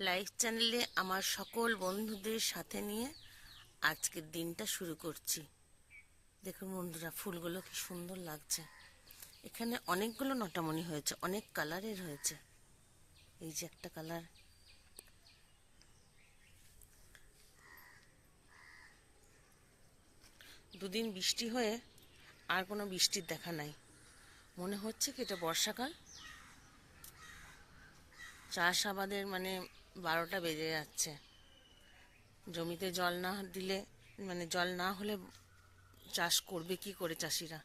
Life চ্যানেলে আমার সকল বন্ধুদের সাথে নিয়ে আজকের দিনটা শুরু করছি। দেখুন বন্ধুরা, ফুলগুলো কি সুন্দর লাগছে। এখানে অনেকগুলো নটামণি হয়েছে, অনেক কালারের হয়েছে। এই যে একটা কালার। দুদিন বৃষ্টি হয়ে আর কোনো বৃষ্টির দেখা নাই। মনে হচ্ছে কি এটা বর্ষাকাল? চাষ আবাদের মানে বারোটা বেজে যাচ্ছে। জমিতে জল না দিলে মানে জল না হলে চাষ করবে কি করে চাষিরা?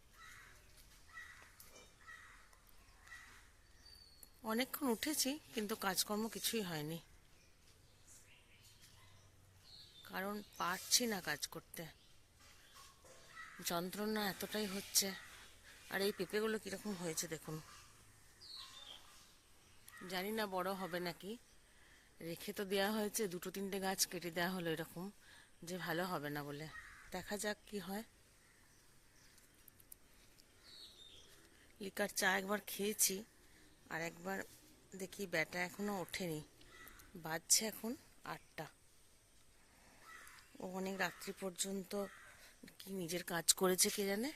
অনেকক্ষণ উঠেছি, কিন্তু কাজকর্ম কিছুই হয়নি। কারণ পারছি না কাজ করতে। যন্ত্রণা এতটাই হচ্ছে। আর এই পেঁপেগুলো কীরকম হয়েছে দেখুন। জানি না বড় হবে নাকি। রেখে তো দেওয়া হয়েছে, দুটো তিনটে গাছ কেটে দেওয়া হলো এরকম, যে ভালো হবে না বলে। দেখা যাক কি হয়। লিকার চা একবার খেয়েছি, আর একবার দেখি ব্যাটা এখনও ওঠেনি। বাজছে এখন আটটা। ও অনেক রাত্রি পর্যন্ত কি নিজের কাজ করেছে কে জানে?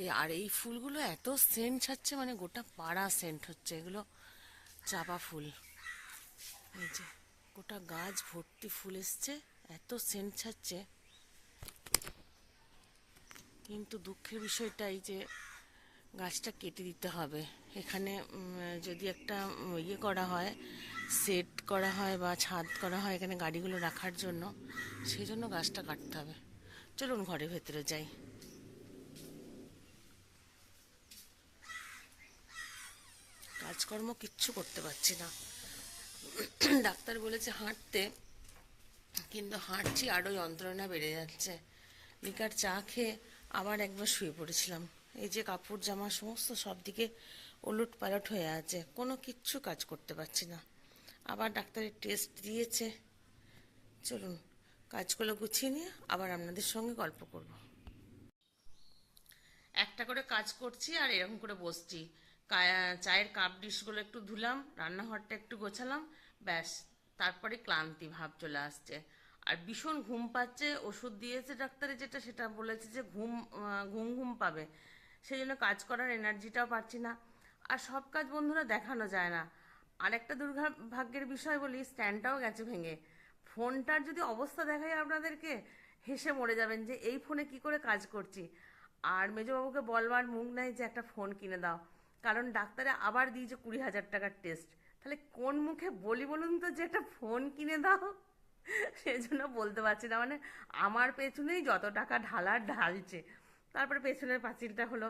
এই, আর এই ফুলগুলো এত সেন্ট ছাড়ছে মানে গোটা পাড়া সেন্ট হচ্ছে, এগুলো চাপা ফুল। গোটা গাছ ভর্তি ফুল এসছে, এত সেন্ট ছাড়ছে। কিন্তু দুঃখের বিষয়টাই যে, গাছটা কেটে দিতে হবে। এখানে যদি একটা ইয়ে করা হয়, সেট করা হয় বা ছাদ করা হয় এখানে গাড়িগুলো রাখার জন্য, সেই জন্য গাছটা কাটতে হবে। চলুন ঘরের ভেতরে যাই। কাজকর্ম কিচ্ছু করতে পারছি না। ডাক্তার বলেছে হাঁটতে, কিন্তু হাঁটছি আরও যন্ত্রণা বেড়ে যাচ্ছে। লিকার চা খেয়ে আবার একবার শুয়ে পড়েছিলাম। এই যে কাপড় জামা সমস্ত সব দিকে ওলট পালট হয়ে আছে, কোনো কিচ্ছু কাজ করতে পারছি না। আবার ডাক্তারের টেস্ট দিয়েছে। চলুন, কাজগুলো গুছিয়ে নিয়ে আবার আপনাদের সঙ্গে গল্প করব। একটা করে কাজ করছি আর এরকম করে বসছি। চায়ের কাপ ডিশগুলো একটু ধুলাম, রান্নাঘরটা একটু গোছালাম, ব্যাস। তারপরে ক্লান্তি ভাব চলে আসছে। আর ভীষণ ঘুম পাচ্ছে, ওষুধ দিয়েছে ডাক্তারে যেটা, সেটা বলেছে যে ঘুম ঘুম ঘুম পাবে। সেই জন্য কাজ করার এনার্জিটাও পাচ্ছি না। আর সব কাজ বন্ধুরা দেখানো যায় না। আর একটা দুর্ভাগ্যের বিষয় বলি স্ট্যান্ডটাও গেছে ভেঙে। ফোনটার যদি অবস্থা দেখাই আপনাদেরকে, হেসে মরে যাবেন যে, এই ফোনে কি করে কাজ করছি? আর মেজবাবুকে বলবার মুখ নাই যে, একটা ফোন কিনে দাও। কারণ ডাক্তারে আবার দিয়েছে কুড়ি হাজার টাকার টেস্ট তাহলে কোন মুখে বলি বলুন তো যে একটা ফোন কিনে দাও? সেজন্য বলতে পারছি না। মানে আমার পেছনেই যত টাকা ঢালার ঢালছে, তারপরে পেছনের পাঁচিলটা হলো।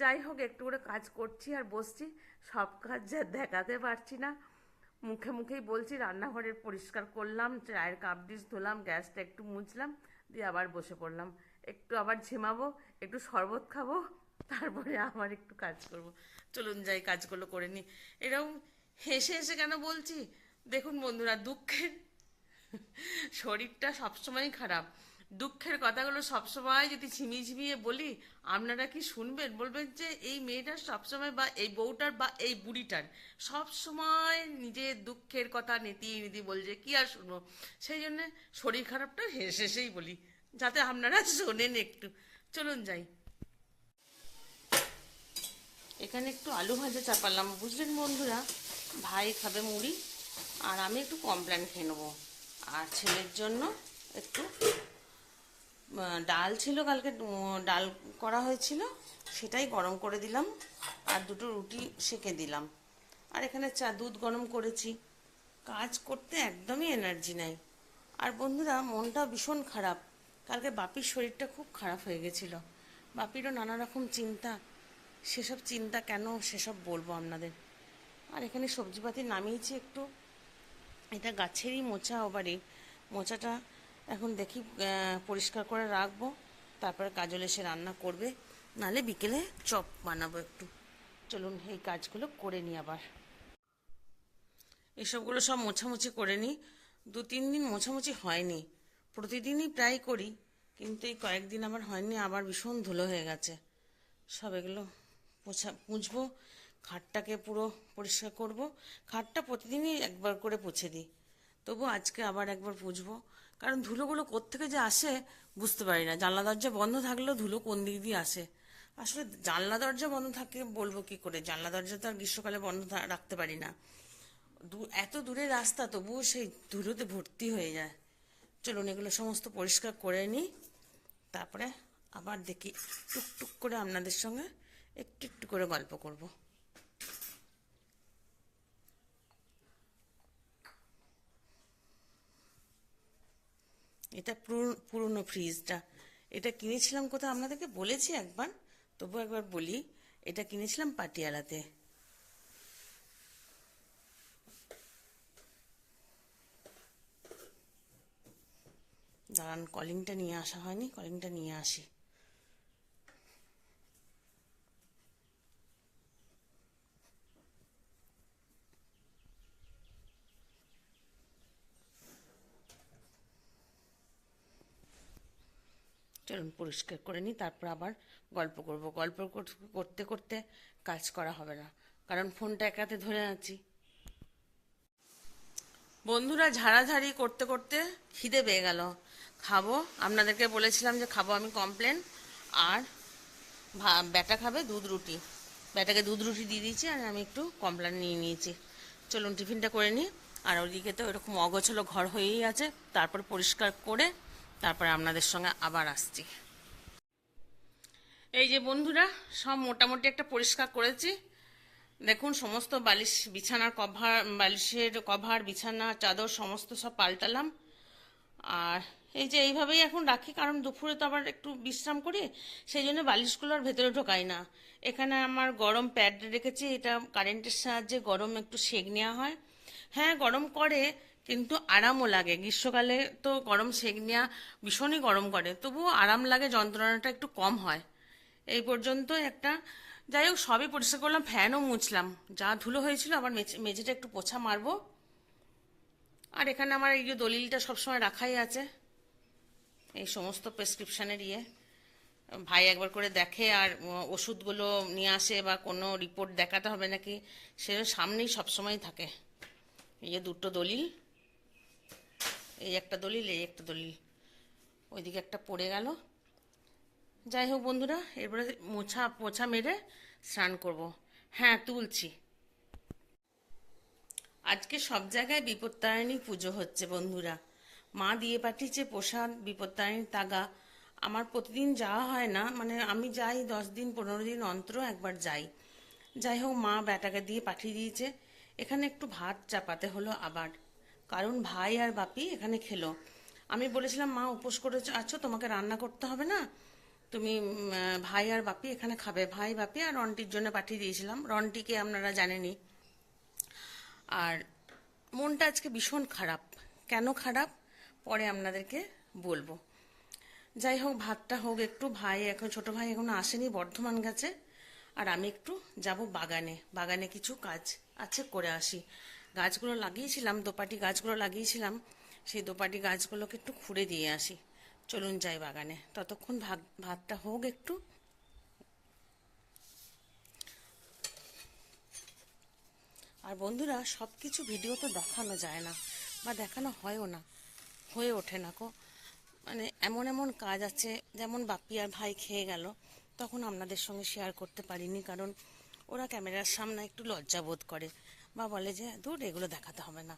যাই হোক, একটু করে কাজ করছি আর বসছি। সব কাজ যা দেখাতে পারছি না। মুখে মুখেই বলছি, রান্নাঘরের পরিষ্কার করলাম, চায়ের কাপ ডিস ধুলাম, গ্যাসটা একটু মুছলাম, দিয়ে আবার বসে পড়লাম। একটু আবার ঝিমাবো, একটু শরবত খাব। তারপরে আবার একটু কাজ করব। চলুন যাই, কাজগুলো করে নিই এরকম হেসে হেসে কেন বলছি? দেখুন বন্ধুরা, দুঃখের শরীরটা সবসময় খারাপ। দুঃখের কথাগুলো সবসময় যদি ঝিমিয়ে ঝিমিয়ে বলি, আপনারা কি শুনবেন? বলবেন যে এই মেয়েটার সবসময় বা এই বউটার বা এই বুড়িটার সবসময় নিজের দুঃখের কথা নেতিয়ে নীতি বলছে কি আর শুনব? সেই জন্য শরীর খারাপটা হেসে হেসেই বলি। যাতে আপনারা শোনেন একটু। চলুন যাই। এখানে একটু আলু ভাজা চাপালাম। বুঝলেন বন্ধুরা? ভাই খাবে মুড়ি, আর আমি একটু কমপ্ল্যান খেয়ে নেব। আর ছেলের জন্য একটু ডাল ছিল কালকে ডাল করা হয়েছিল, সেটাই গরম করে দিলাম, আর দুটো রুটি সেকে দিলাম। আর এখানে চা, দুধ গরম করেছি। কাজ করতে একদমই এনার্জি নাই। আর বন্ধুরা, মনটা ভীষণ খারাপ। কালকে বাপির শরীরটা খুব খারাপ হয়ে গেছিল। বাপিরও নানা রকম চিন্তা সেসব চিন্তা কেন সেসব বলব আপনাদের? আর এখানে সবজিপাতি নামিয়েছি একটু। এটা গাছেরই মোচা ও বাড়ি মোচাটা এখন দেখি পরিষ্কার করে রাখব। তারপরে কাজল এসে রান্না করবে। নালে বিকেলে চপ বানাবো একটু। চলুন, এই কাজগুলো করে নিই আবার। এসবগুলো সব মোছামুছি করে নিই। দু, তিন দিন মোছামুছি হয়নি। প্রতিদিনই প্রায় করি, কিন্তু এই কয়েকদিন আমার হয়নি, আবার ভীষণ ধুলো হয়ে গেছে। সব এগুলো পোছা পুঁছবো খাটটাকে পুরো পরিষ্কার করব। খাটটা প্রতিদিনই একবার করে পুছে দিই। তবু আজকে আবার একবার পুছবো কারণ ধুলোগুলো কোত্থেকে যে আসে বুঝতে পারি না। জানলা দরজা বন্ধ থাকলেও ধুলো কোন দিক দিয়ে আসে? আসলে জানলা দরজা বন্ধ থাকে বলব কি করে? জানলা দরজা তো আর গ্রীষ্মকালে বন্ধ রাখতে পারি না। এত দূরের রাস্তা তবুও সেই ধুলোতে ভর্তি হয়ে যায়। চলুন এগুলো সমস্ত পরিষ্কার করে নিই। তারপরে আবার দেখি টুকটুক করে আপনাদের সঙ্গে একটু একটু করে গল্প করব। এটা পুরো- পুরনো ফ্রিজটা। এটা কিনেছিলাম কোথাও? আপনাদেরকে বলেছি একবার তবু একবার বলি, এটা কিনেছিলাম পাটিয়ালাতে। দাঁড়ান কলিংটা নিয়ে আসা হয়নি কলিংটা নিয়ে আসি। চলুন পরিষ্কার করে নিই, তারপর আবার গল্প করব। গল্প কর- করতে করতে কাজ করা হবে না। কারণ ফোনটা একাতে ধরে আছি। বন্ধুরা, ঝাড়াঝাড়ি করতে করতে খিদে পেয়ে গেল। খাব। আপনাদেরকে বলেছিলাম যে খাব আমি কমপ্লেন। আর ব্যাটা খাবে দুধ রুটি। ব্যাটাকে দুধ রুটি দিয়ে দিয়েছি আর আমি একটু কমপ্লেন নিয়ে নিয়েছি। চলুন টিফিনটা করে নিই। আর ওইদিকে তো এরকম অগোছলো ঘর হয়েই আছে। তারপর পরিষ্কার করে তারপরে আপনাদের সঙ্গে আবার আসছি। এই যে বন্ধুরা, সব মোটামুটি একটা পরিষ্কার করেছি। দেখুন, সমস্ত বালিশ বিছানার কভার, বালিশের কভার, বিছানা, চাদর, সমস্ত সব পাল্টালাম। আর এই যে এইভাবেই এখন রাখি, কারণ দুপুরে তো আবার একটু বিশ্রাম করি, সেই জন্য বালিশগুলো আর ভেতরে ঢোকাই না। এখানে আমার গরম প্যাড রেখেছি, এটা কারেন্টের সাহায্যে গরম একটু সেক নেওয়া হয়। হ্যাঁ গরম করে কিন্তু আরামও লাগে। গ্রীষ্মকালে তো গরম সেঁক নেওয়া ভীষণই গরম করে। তবুও আরাম লাগে, যন্ত্রণাটা একটু কম হয়। এই পর্যন্ত একটা, যাই হোক, সবই পরিষ্কার করলাম, ফ্যানও মুছলাম। যা ধুলো হয়েছিল, আবার মেঝে- মেঝেটা একটু পোছা মারবো। আর এখানে আমার এই যে দলিলটা সবসময় রাখাই আছে। এই সমস্ত প্রেসক্রিপশানের ইয়ে। ভাই একবার করে দেখে আর ওষুধগুলো নিয়ে আসে বা কোনো রিপোর্ট দেখাতে হবে নাকি সে সামনেই সবসময় থাকে। এই যে দুটো দলিল। এই একটা দলিল, এই একটা দলিল। ওইদিকে একটা পড়ে গেল। যাই হোক বন্ধুরা এরপরে মোছা, পোছা মেরে স্নান করব। হ্যাঁ তুলছি। আজকে সব জায়গায় বিপত্তারিণী পুজো হচ্ছে বন্ধুরা। মা দিয়ে পাঠিয়েছে প্রসাদ, বিপত্তারিণীর তাগা। আমার প্রতিদিন যাওয়া হয় না মানে আমি যাই দশ দিন, পনেরো দিন অন্তর একবার যাই। যাই হোক, মা ব্যাটাকে দিয়ে পাঠিয়ে দিয়েছে। এখানে একটু ভাত চাপাতে হলো আবার। কারণ ভাই আর বাপি এখানে খেলো। আমি বলেছিলাম, মা, উপোস করে আছো, তোমাকে রান্না করতে হবে না? তুমি ভাই আর বাপি এখানে খাবে। ভাই, বাপি আর রন্টির জন্য পাঠিয়ে দিয়েছিলাম। রন্টিকে আপনারা জানেনই। আর মনটা আজকে ভীষণ খারাপ। কেন খারাপ? পরে আপনাদেরকে বলব। যাই হোক, ভাতটা হোক, একটু ভাই, এখন ছোট ভাই এখনও আসেনি, বর্ধমান গেছে। আর আমি একটু যাব বাগানে। বাগানে কিছু কাজ আছে, করে আসি। গাছগুলো লাগিয়েছিলাম, দোপাটি গাছগুলো লাগিয়েছিলাম, সেই দোপাটি গাছগুলোকে একটু খুঁড়ে দিয়ে আসি। চলুন যাই বাগানে। ততক্ষণ ভাত ভাতটা হোক একটু। আর বন্ধুরা সব কিছু ভিডিও তো দেখানো যায় না, বা দেখানো হয়ও না, হয়ে ওঠে না কো মানে এমন এমন কাজ আছে, যেমন বাপি আর ভাই খেয়ে গেল, তখন আপনাদের সঙ্গে শেয়ার করতে পারিনি, কারণ ওরা ক্যামেরার সামনে একটু লজ্জা বোধ করে। বা বলে যে, দূর, এগুলো দেখাতে হবে না।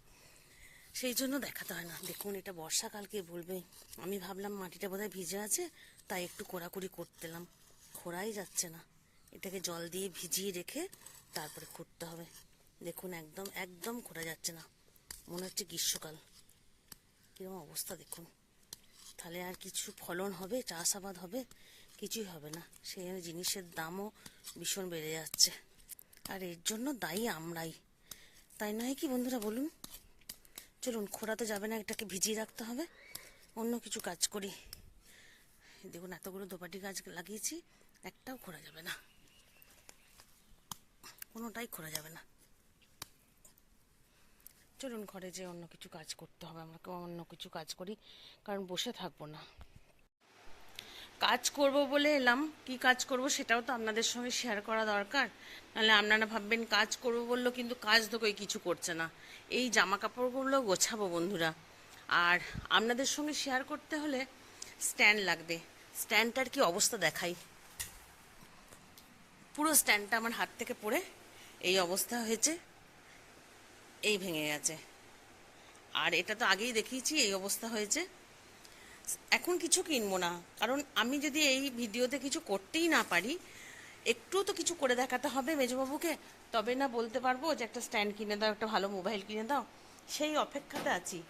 সেই জন্য দেখাতে হয় না। দেখুন, এটা বর্ষাকালকে বলবে। আমি ভাবলাম মাটিটা বোধহয় ভিজে আছে, তাই একটু কোড়াকুড়ি করতেলাম। খোঁড়াই যাচ্ছে না। এটাকে জল দিয়ে ভিজিয়ে রেখে তারপরে খুঁড়তে হবে। দেখুন, একদম একদম খোঁড়া যাচ্ছে না। মনে হচ্ছে গ্রীষ্মকাল। কীরকম অবস্থা, দেখুন। তাহলে আর কিছু ফলন হবে, চাষাবাদ হবে, কিছুই হবে না। সেই জিনিসের দামও ভীষণ বেড়ে যাচ্ছে। আর এর জন্য দায়ী আমরাই। তাই নয় কি বন্ধুরা, বলুন? চলুন, খোঁড়াতে যাবে না, এটাকে ভিজিয়ে রাখতে হবে। অন্য কিছু কাজ করি। দেখুন, এতগুলো দোপাটি গাছ লাগিয়েছি, একটাও খোঁড়া যাবে না। কোনোটাই খোঁড়া যাবে না। চলুন, ঘরে যে অন্য কিছু কাজ করতে হবে। আমাকে অন্য কিছু কাজ করি, কারণ বসে থাকব না। কাজ করব বলে এলাম। কি কাজ করব সেটাও তো আপনাদের সঙ্গে শেয়ার করা দরকার। নাহলে আপনারা ভাববেন কাজ করব বলল কিন্তু কাজ তো কই কিছু করছে না। এই জামা কাপড়গুলো গোছাবো বন্ধুরা। আর আপনাদের সঙ্গে শেয়ার করতে হলে স্ট্যান্ড লাগবে। স্ট্যান্ডটার কি অবস্থা দেখাই। পুরো স্ট্যান্ডটা আমার হাত থেকে পড়ে এই অবস্থা হয়েছে। এই ভেঙে গেছে। আর এটা তো আগেই দেখিয়েছি, এই অবস্থা হয়েছে। এখন কিছু কিনবো না। কারণ আমি যদি এই ভিডিওতে কিছু করতেই না পারি একটু তো কিছু করে দেখাতে হবে মেজবাবুকে, তবে না বলতে পারব যে একটা স্ট্যান্ড কিনে দাও, একটা ভালো মোবাইল কিনে দাও। সেই অপেক্ষাতে আছি।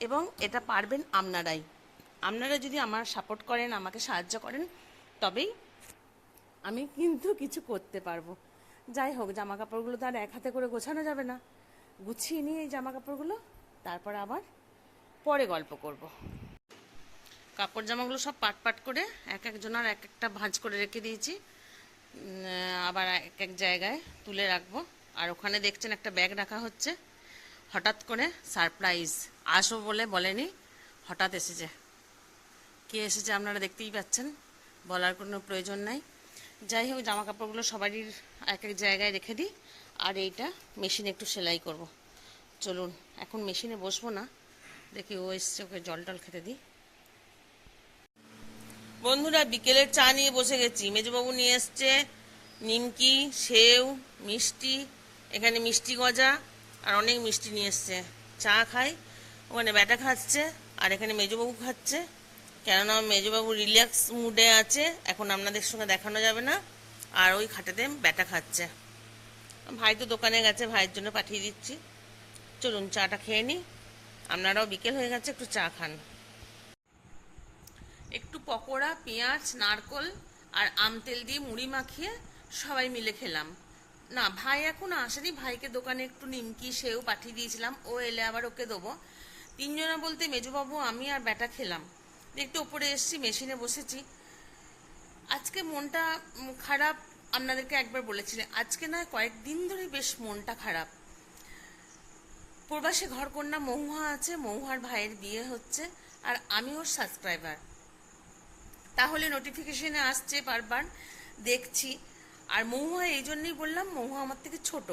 এবং এটা পারবেন আপনারাই। আপনারা যদি আমার সাপোর্ট করেন, আমাকে সাহায্য করেন, তবেই আমি কিন্তু কিছু করতে পারব। যাই হোক জামা কাপড়গুলো তো আর এক হাতে করে গোছানো যাবে না। গুছিয়ে নিয়ে এই জামা কাপড়গুলো তারপর আবার পরে গল্প করব। কাপড় জামাগুলো সব পাট পাট করে এক একজনের এক একটা ভাঁজ করে রেখে দিয়েছি। আবার এক এক জায়গায় তুলে রাখব। আর ওখানে দেখছেন একটা ব্যাগ রাখা হচ্ছে। হঠাৎ করে সারপ্রাইজ। আসো বলে বলেনি। হঠাৎ এসেছে। কে এসেছে আপনারা দেখতেই পাচ্ছেন। বলার কোনো প্রয়োজন নাই। যাই হোক জামা কাপড়গুলো সবারই এক এক জায়গায় রেখে দিই। আর এইটা মেশিনে একটু সেলাই করব। চলুন, এখন মেশিনে বসবো না। দেখি ও এসছে, ওকে জল টল খেতে দিই। বন্ধুরা, বিকেলের চা নিয়ে বসে গেছি। মেজবাবু নিয়ে এসছে, নিমকি সেও মিষ্টি, এখানে মিষ্টি গজা, আর অনেক মিষ্টি নিয়ে এসছে। চা খাই, ওখানে ব্যাটা খাচ্ছে, আর এখানে মেজবাবু খাচ্ছে। কেননা মেজবাবু রিল্যাক্স মুডে আছে, এখন আপনাদের সঙ্গে দেখানো যাবে না, আর ওই খাটেতে ব্যাটা খাচ্ছে। ভাই তো দোকানে গেছে, ভাইয়ের জন্য পাঠিয়ে দিচ্ছি। চলুন, চাটা খেয়ে নিই। আপনারাও বিকেল হয়ে গেছে, একটু চা খান। একটু পকোড়া, পেঁয়াজ, নারকল আর আম তেল দিয়ে মুড়ি মাখিয়ে সবাই মিলে খেলাম। না, ভাই এখন আসেনি। ভাইকে দোকানে একটু নিমকি সেও পাঠিয়ে দিয়েছিলাম। ও এলে আবার ওকে দেবো। তিনজনা বলতে মেজবাবু, আমি আর ব্যাটা খেলাম। একটু ওপরে এসেছি, মেশিনে বসেছি। আজকে মনটা খারাপ, আপনাদেরকে একবার বলেছিলেন আজকে নয়, কয়েকদিন ধরে বেশ মনটা খারাপ। প্রবাসী ঘরকন্যা মহুয়া আছে। মহুয়ার ভাইয়ের বিয়ে হচ্ছে আর আমি ওর সাবস্ক্রাইবার। তাহলে নোটিফিকেশনে আসছে বারবার, দেখছি। আর মহুয়া এই জন্যই বললাম, মহুয়া আমার থেকে ছোট।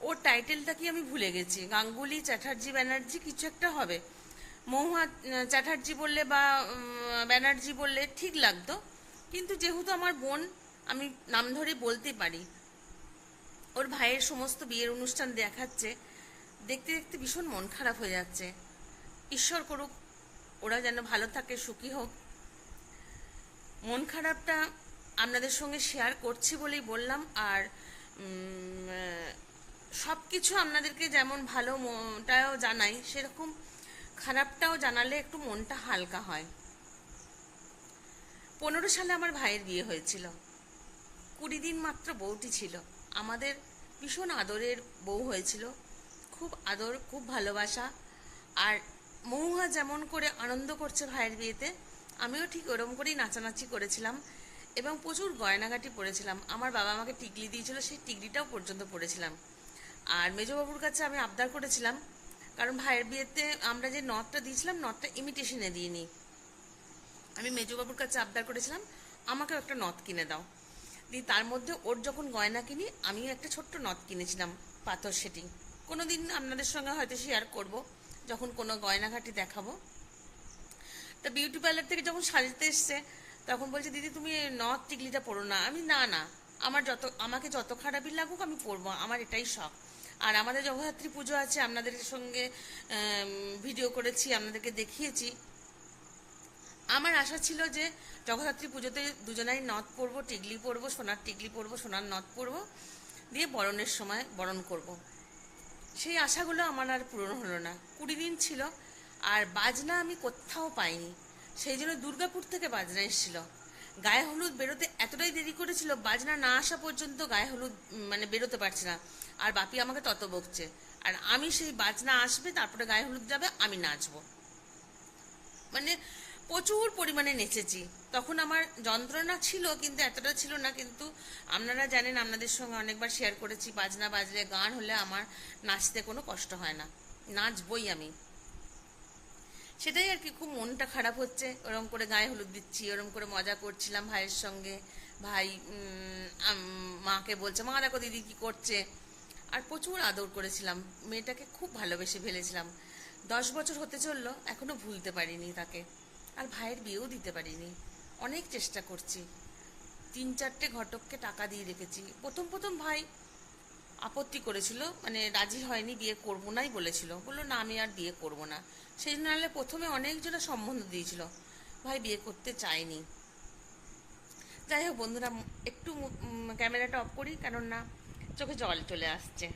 ওর টাইটেলটা কি আমি ভুলে গেছি? গাঙ্গুলি, চ্যাটার্জি, ব্যানার্জি কিছু একটা হবে। মহুয়া চ্যাটার্জি বললে বা ব্যানার্জি বললে ঠিক লাগতো। কিন্তু যেহেতু আমার বোন, আমি নাম ধরে বলতে পারি। ওর ভাইয়ের সমস্ত বিয়ের অনুষ্ঠান দেখাচ্ছে। দেখতে দেখতে ভীষণ মন খারাপ হয়ে যাচ্ছে। ঈশ্বর করুক, ওরা যেন ভালো থাকে, সুখী হোক। মন খারাপটা আপনাদের সঙ্গে শেয়ার করছি বলেই বললাম আর সব কিছু আপনাদেরকে যেমন ভালো মনটাও জানাই, সেরকম খারাপটাও জানালে একটু মনটা হালকা হয়। পনেরো সালে আমার ভাইয়ের বিয়ে হয়েছিল। কুড়ি দিন মাত্র বউটি ছিল। আমাদের ভীষণ আদরের বউ হয়েছিল। খুব আদর, খুব ভালোবাসা। আর মহুয়া যেমন করে আনন্দ করছে ভাইয়ের বিয়েতে আমিও ঠিক ওরম করেই নাচানাচি করেছিলাম এবং প্রচুর গয়নাগাটি পরেছিলাম। আমার বাবা আমাকে টিকলি দিয়েছিল, সেই টিকলিটাও পর্যন্ত পরেছিলাম। আর মেজবাবুর কাছে আমি আবদার করেছিলাম, কারণ ভাইয়ের বিয়েতে আমরা যে নথটা দিয়েছিলাম, নথটা ইমিটেশনে দিইনি। আমি মেজবাবুর কাছে আবদার করেছিলাম, আমাকেও একটা নথ কিনে দাও। দিয়ে তার মধ্যে ওর যখন গয়না কিনি, আমিও একটা ছোট্ট নথ কিনেছিলাম, পাথর সেটিং। কোনো দিন আপনাদের সঙ্গে হয়তো শেয়ার করব, যখন কোনো গয়নাঘাটি দেখাবো। তা বিউটি পার্লার থেকে যখন সাজাতে এসছে, তখন বলছে, দিদি, তুমি নথ টিকলিটা পরো না। আমি, না না, আমার যত, আমাকে যত খারাপই লাগুক, আমি পরবো। আমার এটাই শখ। আর আমাদের জগদ্ধাত্রী পুজো আছে, আপনাদের সঙ্গে ভিডিও করেছি, আপনাদেরকে দেখিয়েছি। আমার আশা ছিল যে জগদ্ধাত্রী পুজোতে দুজনাই নথ পরবো, টিকলি পরবো, সোনার টিকলি পরবো, সোনার নথ পরবো, দিয়ে বরণের সময় বরণ করব। সেই আশাগুলো আমার আর পূরণ হলো না। কুড়ি দিন ছিল আর বাজনা আমি কোথাও পাইনি। সেই জন্য দুর্গাপুর থেকে বাজনা এসেছিল। গায়ে হলুদ বেরোতে এতটাই দেরি করেছিল, বাজনা না আসা পর্যন্ত গায়ে হলুদ মানে বেরোতে পারছে না। আর বাপি আমাকে তত বকছে। আর আমি সেই বাজনা আসবে, তারপরে গায়ে হলুদ যাবে, আমি নাচবো। মানে প্রচুর পরিমাণে নেচেছি। তখন আমার যন্ত্রণা ছিল, কিন্তু এতটা ছিল না, কিন্তু আপনারা জানেন, আপনাদের সঙ্গে অনেকবার শেয়ার করেছি, বাজনা বাজলে, গান হলে আমার নাচতে কোনো কষ্ট হয় না। নাচবই আমি। সেটাই আর কি খুব মনটা খারাপ হচ্ছে। ওরম করে গায়ে হলুদ দিচ্ছি, ওরম করে মজা করছিলাম ভাইয়ের সঙ্গে। ভাই মাকে বলছে, মা দেখো দিদি কি করছে? আর প্রচুর আদর করেছিলাম। মেয়েটাকে খুব ভালোবেসে ফেলেছিলাম। দশ বছর হতে চলল, এখনও ভুলতে পারিনি তাকে। আর ভাইয়ের বিয়েও দিতে পারিনি। অনেক চেষ্টা করছি। তিন চারটে ঘটককে টাকা দিয়ে রেখেছি। প্রথম প্রথম ভাই আপত্তি করেছিল মানে রাজি হয়নি, বিয়ে করব নাই বলেছিল। বলল, না, আমি আর বিয়ে করব না। সেই জন্য নাহলে প্রথমে অনেকজনে সম্বন্ধ দিয়েছিল, ভাই, বিয়ে করতে চায়নি যাই হোক, বন্ধুরা একটু ক্যামেরাটা অফ করি, কেননা চোখে জল চলে আসছে।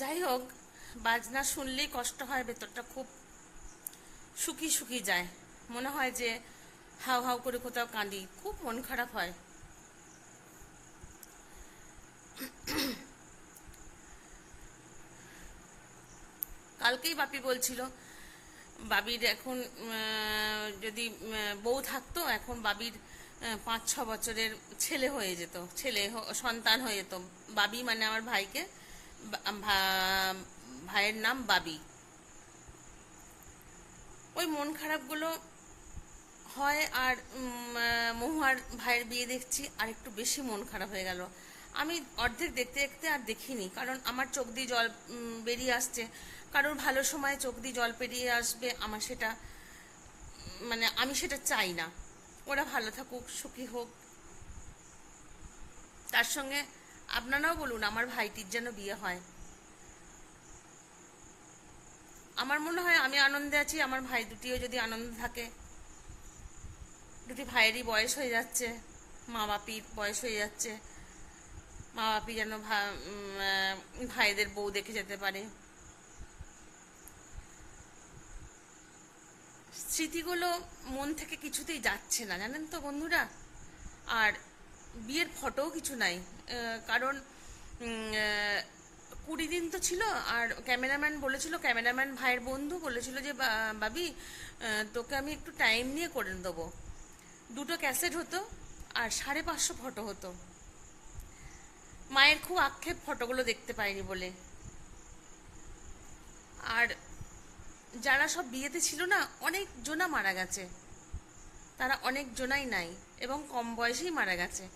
যাই হোক, বাজনা শুনলেই কষ্ট হয়, ভেতরটা খুব শুকিয়ে শুকিয়ে যায়। মনে হয় যে হাউ হাউ করে কোথাও কাঁদি, খুব মন খারাপ হয়। কালকেই বাপি বলছিল, বাবির এখন যদি বউ থাকতো, এখন বাবির পাঁচ, ছ বছরের ছেলে হয়ে যেত, ছেলে সন্তান হয়ে যেত। বাবি মানে আমার ভাইকে ভাইয়ের নাম বাবি। ওই মন খারাপগুলো হয় আর মহুয়ার ভাইয়ের বিয়ে দেখছি, আর একটু বেশি মন খারাপ হয়ে গেল। আমি অর্ধেক দেখতে দেখতে আর দেখিনি, কারণ আমার চোখ দিয়ে জল বেরিয়ে আসছে। কারোর ভালো সময় চোখ দিয়ে জল পেরিয়ে আসবে, আমার সেটা মানে আমি সেটা চাই না। ওরা ভালো থাকুক, সুখী হোক। তার সঙ্গে আপনারাও বলুন, আমার ভাইটির যেন বিয়ে হয়। আমার মনে হয় আমি আনন্দে আছি, আমার ভাই দুটিও যদি আনন্দ থাকে। দুটি ভাইয়েরই বয়স হয়ে যাচ্ছে মা বাপির বয়স হয়ে যাচ্ছে। মা বাপি যেন ভাইদের বউ দেখে যেতে পারে। স্মৃতিগুলো মন থেকে কিছুতেই যাচ্ছে না, জানেন তো বন্ধুরা? আর বিয়ের ফটোও কিছু নাই কারণ কুড়ি দিন তো ছিল, আর ক্যামেরাম্যান বলেছিল, ক্যামেরাম্যান ভাইয়ের বন্ধু বলেছিল যে বাবি তোকে আমি একটু টাইম নিয়ে করে দেবো। দুটো ক্যাসেট হতো, আর সাড়ে পাঁচশো ফটো হতো। মায়ের খুব আক্ষেপ ফটোগুলো দেখতে পাইনি বলে। আর যারা সব বিয়েতে ছিল না, অনেক জনা মারা গেছে। তারা অনেক জনাই নাই এবং কম বয়সেই মারা গেছে।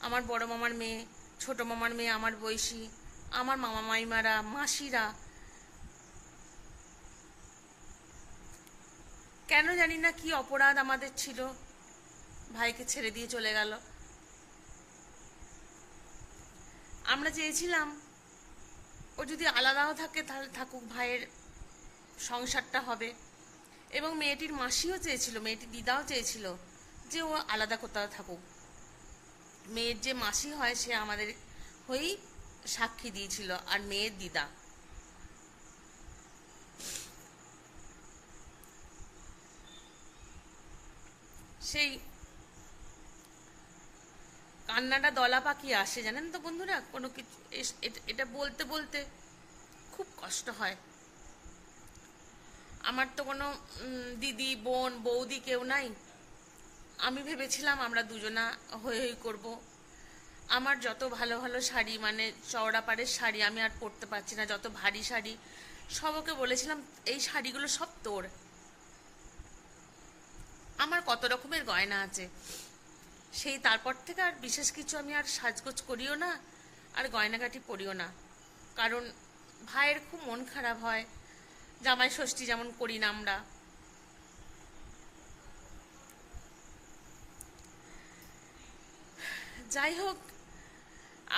আমার বড় মামার মেয়ে, ছোট মামার মেয়ে, আমার বয়সী, আমার মামা মাইমারা, মাসিরা। কেন জানি না কি অপরাধ আমাদের ছিল। ভাইকে ছেড়ে দিয়ে চলে গেল। আমরা চেয়েছিলাম, ও যদি আলাদাও থাকে তাহলে থাকুক, ভাইয়ের সংসারটা হবে। এবং মেয়েটির মাসিও চেয়েছিল মেয়েটির দিদাও চেয়েছিল যে ও আলাদা কোথাও থাকুক। মেয়ের যে মাসি হয়, সে আমাদের হয়েই সাক্ষী দিয়েছিল, আর মেয়ের দিদা। সেই কান্নাটা দলা পাকিয়ে আসে, জানেন তো বন্ধুরা? কোনো কিছু এট- বলতে বলতে খুব কষ্ট হয়। আমার তো কোনো দিদি, বোন, বৌদি কেউ নাই। আমি ভেবেছিলাম আমরা দুজনা হই হই করব। আমার যত ভালো ভালো শাড়ি মানে চওড়া পাড়ের শাড়ি আমি আর পরতে পারছি না, যত ভারী শাড়ি সবকে বলেছিলাম, এই শাড়িগুলো সব তোর। আমার কত রকমের গয়না আছে। সেই তারপর থেকে আর বিশেষ কিছু আমি আর সাজগোজ করিও না, আর গয়নাগাটি পরিও না। কারণ ভাইয়ের খুব মন খারাপ হয়, জামাই ষষ্ঠী যেমন করি না আমরা। যাই হোক,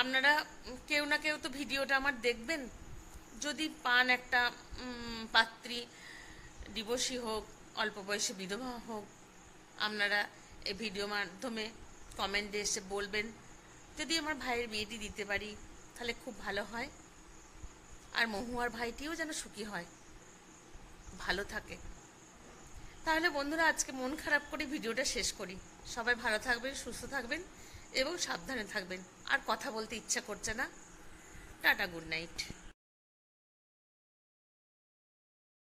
আপনারা কেউ না কেউ তো ভিডিওটা আমার দেখবেন। যদি পান একটা পাত্রী, ডিভোর্সি হোক, অল্প বয়সে বিধবা হোক, আপনারা এই ভিডিও মাধ্যমে কমেন্টে এসে বলবেন, যদি আমার ভাইয়ের বিয়েটি দিতে পারি, তাহলে খুব ভালো হয়। আর মহুয়ার ভাইটিও যেন সুখী হয়। ভালো থাকে। তাহলে বন্ধুরা, আজকে মন খারাপ করে ভিডিওটা শেষ করি। সবাই ভালো থাকবেন, সুস্থ থাকবেন এবং সাবধানে থাকবেন। আর কথা বলতে ইচ্ছা করছে না। Tata, good night.